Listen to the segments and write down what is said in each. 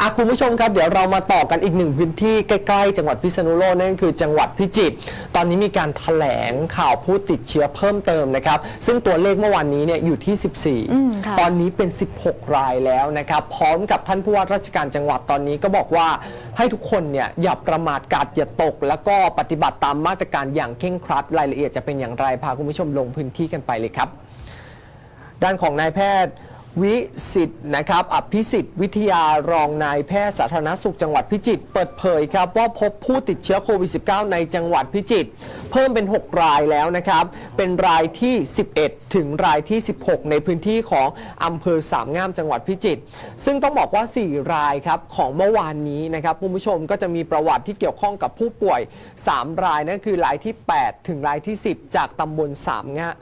อะคุณผู้ชมครับเดี๋ยวเรามาต่อกันอีกหนึ่งพื้นที่ใกล้ๆ จังหวัดพิษณุโลกนั่นก็คือจังหวัดพิจิตรตอนนี้มีการแถลงข่าวผู้ติดเชื้อเพิ่มเติมนะครับ ซึ่งตัวเลขเมื่อวานนี้เนี่ยอยู่ที่ อืมค่ะ 14 ตอนนี้เป็น 16 รายแล้วนะครับ พร้อมกับท่านผู้ว่าราชการจังหวัดตอนนี้ก็บอกว่าให้ทุกคนเนี่ยอย่าประมาทกาดอย่าตก แล้วก็ปฏิบัติตามมาตรการอย่างเคร่งครัดรายละเอียดจะเป็นอย่างไรพาคุณผู้ชมลงพื้นที่กันไปเลยครับ ด้านของนายแพทย์ วิสิทธ์นะครับอภิสิทธิ์วิทยารองนายแพทย์สาธารณสุขจังหวัดพิจิตรเปิดเผยครับว่าพบผู้ติดเชื้อโควิด -19 ในจังหวัดพิจิตรเพิ่มเป็น 6 รายแล้วนะครับ เป็นรายที่ 11 ถึงรายที่ 16 ในพื้นที่ของอำเภอสามงามจังหวัดพิจิตรซึ่งต้องบอกว่า 4 รายครับของเมื่อวานนี้นะครับคุณผู้ชมก็จะมีประวัติที่เกี่ยวข้องกับผู้ป่วย 3 รายนั่นคือรายที่ 8 ถึงรายที่ 10 จากตำบลสามงาม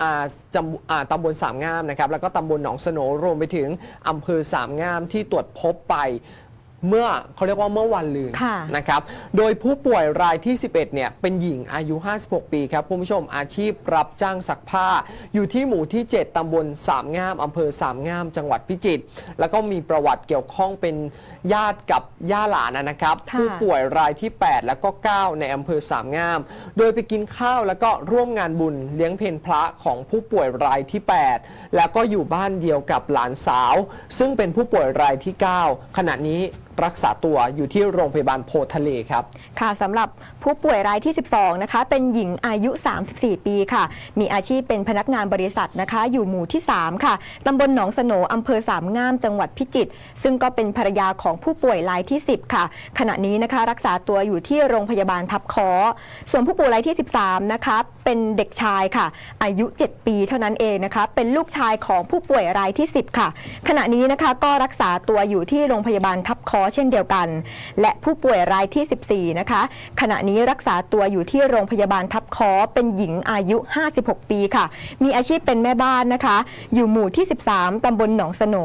ตำบลสามงามนะครับแล้วก็ตำบลหนองสโนรวมไปถึงอำเภอสามงามที่ตรวจพบไป เมื่อเขาเรียกว่าเมื่อวันลืนค่ะนะครับโดยผู้ป่วยรายที่ 11เนี่ยเป็นหญิงอายุ 56 ปีครับคุณผู้ชมอาชีพรับจ้างซักผ้า อยู่ที่หมู่ที่ 7ตำบลสามงามอำเภอสามงามจังหวัดพิจิตรแล้วก็มีประวัติเกี่ยวข้องเป็นญาติกับย่าหลานนะครับ ค่ะ ผู้ป่วยรายที่ 8 แล้วก็ 9 ในอำเภอสามงาม โดยไปกินข้าวแล้วก็ร่วมงานบุญเลี้ยงเพนพระของผู้ป่วยรายที่ 8 แล้วก็อยู่บ้านเดียวกับหลานสาว ซึ่งเป็นผู้ป่วยรายที่ 9 ขณะนี้รักษาตัวอยู่ที่โรงพยาบาลโพทะเลครับ ค่ะสำหรับผู้ป่วยรายที่ 12 นะคะ เป็นหญิงอายุ 34 ปีค่ะ มีอาชีพเป็นพนักงานบริษัทนะคะ อยู่หมู่ที่ 3 ค่ะตำบลหนองสโหนอำเภอสามงามจังหวัดพิจิตรซึ่งก็เป็นภรรยาของผู้ป่วยรายที่ 10 ค่ะ ขณะนี้นะคะรักษาตัวอยู่ที่โรงพยาบาลทับคอส่วนผู้ป่วยรายที่ 13 นะคะ เป็นเด็กชายค่ะ อายุ 7 ปีเท่านั้นเองนะคะ เป็นลูกชายของผู้ป่วยรายที่ 10 ค่ะ ขณะนี้นะคะก็รักษาตัวอยู่ที่โรงพยาบาลทับ คอเช่นเดียวกัน และผู้ป่วยรายที่ 14 นะคะ ขณะนี้รักษาตัวอยู่ที่โรงพยาบาลทับคอเป็นหญิงอายุ 56 ปีค่ะ มีอาชีพเป็นแม่บ้านนะคะ อยู่หมู่ที่ 13 ตำบลหนองสโหน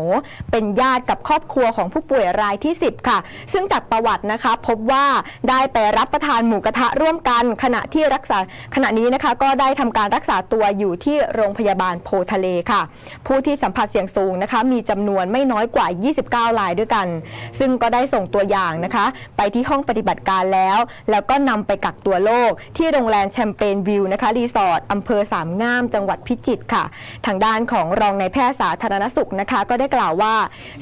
เป็นญาติกับครอบครัวของผู้ป่วยรายที่ 10 ค่ะ ซึ่งจากประวัตินะคะพบว่าได้ไปรับประทานหมูกระทะร่วมกัน ขณะที่รักษาขณะนี้นะคะก็ได้ทำการรักษาตัวอยู่ที่โรงพยาบาลโพทะเลค่ะ ผู้ที่สัมผัสเสี่ยงสูงนะคะ มีจำนวนไม่น้อยกว่า 29 รายด้วยกัน ซึ่งก็ได้ส่งตัวอย่างนะคะ ไปที่ห้องปฏิบัติการแล้ว แล้วก็นำไปกักตัวโรคที่โรงแรมแชมเปญวิวนะคะรีสอร์ทอำเภอสามงาม จังหวัดพิจิตรค่ะ ทางด้านของรองนายแพทย์สาธารณสุขนะคะ ก็ได้กล่าวว่า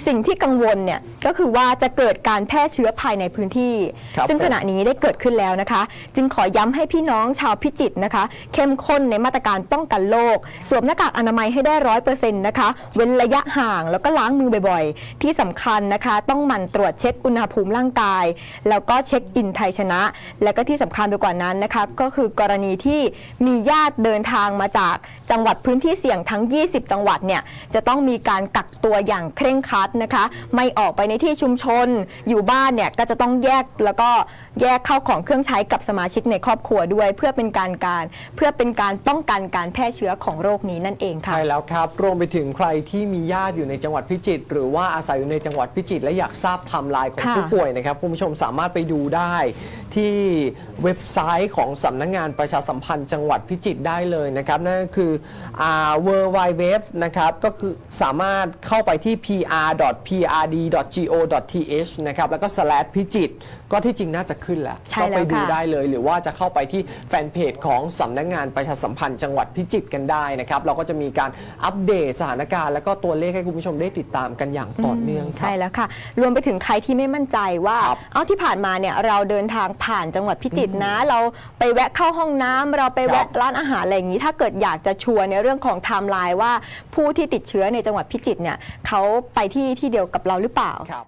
สิ่งที่กังวลเนี่ยก็คือว่าจะเกิดการแพร่เชื้อภายในพื้นที่ ครับซึ่งผมขณะนี้ได้เกิดขึ้นแล้วนะคะ จึงขอย้ำให้พี่น้องชาวพิจิตรนะคะ เข้มข้นในมาตรการป้องกันโรคสวมหน้ากากอนามัยให้ได้ร้อยเปอร์เซ็นต์นะคะ เว้นระยะห่างแล้วก็ล้างมือบ่อยๆ ที่สำคัญนะคะ ต้องหมั่นตรวจวจเช็คอุณหภูมิร่างกาย แล้วก็เช็คอินไทยชนะ แล้วก็ที่สำคัญไปกว่านั้นนะคะก็คือกรณีที่มีญาติเดินทางมาจากจังหวัดพื้นที่เสี่ยงทั้ง 20 จังหวัดเนี่ยจะต้องมีการกักตัวอย่างเคร่งครัดนะคะ ไม่ออกไปในที่ชุมชนอยู่บ้านเนี่ยก็จะต้องแยกแล้วก็แยกเข้าของเครื่องใช้กับสมาชิกในครอบครัวด้วย เพื่อเป็นการการเพื่อเป็นการป้องกันการแพร่เชื้อของโรคนี้นั่นเองค่ะใช่แล้วครับรวมไปถึงใครที่มีญาติอยู่ในจังหวัดพิจิตรหรือว่าอาศัยอยู่ในจังหวัดพิจิตรและอยากทราบทม์ไลน์ของค่ะ ผู้ป่วยนะครับคุณผู้ชมสามารถไปดูได้ที่เว็บไซต์ของสำนักงานประชาสัมพันธ์จังหวัดพิจิตรได้เลยนะครับ นั่นก็คือ w w w นะครับก็คือสามารถเข้าไปที่ pr.prd.go.th นะครับแล้วก็ slash พิจิตรก็ที่จริงน่าจะขึ้นแล้วใช่ก็แล้วไปดูค่ะได้เลยหรือว่าจะเข้าไปที่แฟนเพจของสำนักงานประชาสัมพันธ์จังหวัดพิจิตรกันได้นะครับ เราก็จะมีการอัปเดตสถานการณ์ แล้วก็ตัวเลขให้คุณผู้ชมได้ติดตามกันอย่างต่อเนื่องครัใช่บ แล้วค่ะ รวมไปถึงใครที่ไม่มั่นใจว่าครับเอาที่ผ่านมาเนี่ยเราเดินทางผ่านจังหวัดพิจิตรนะ เราไปแวะเข้าห้องน้ำเราไปแวะครับร้านอาหารอะไรอย่างนี้ ถ้าเกิดอยากจะชัวร์ในเรื่องของไทม์ไลน์ว่าผู้ที่ติดเชื้อในจังหวัดพิจิตรเนี่ยเขาไปที่ที่เดียวกับเราหรือเปล่าครับ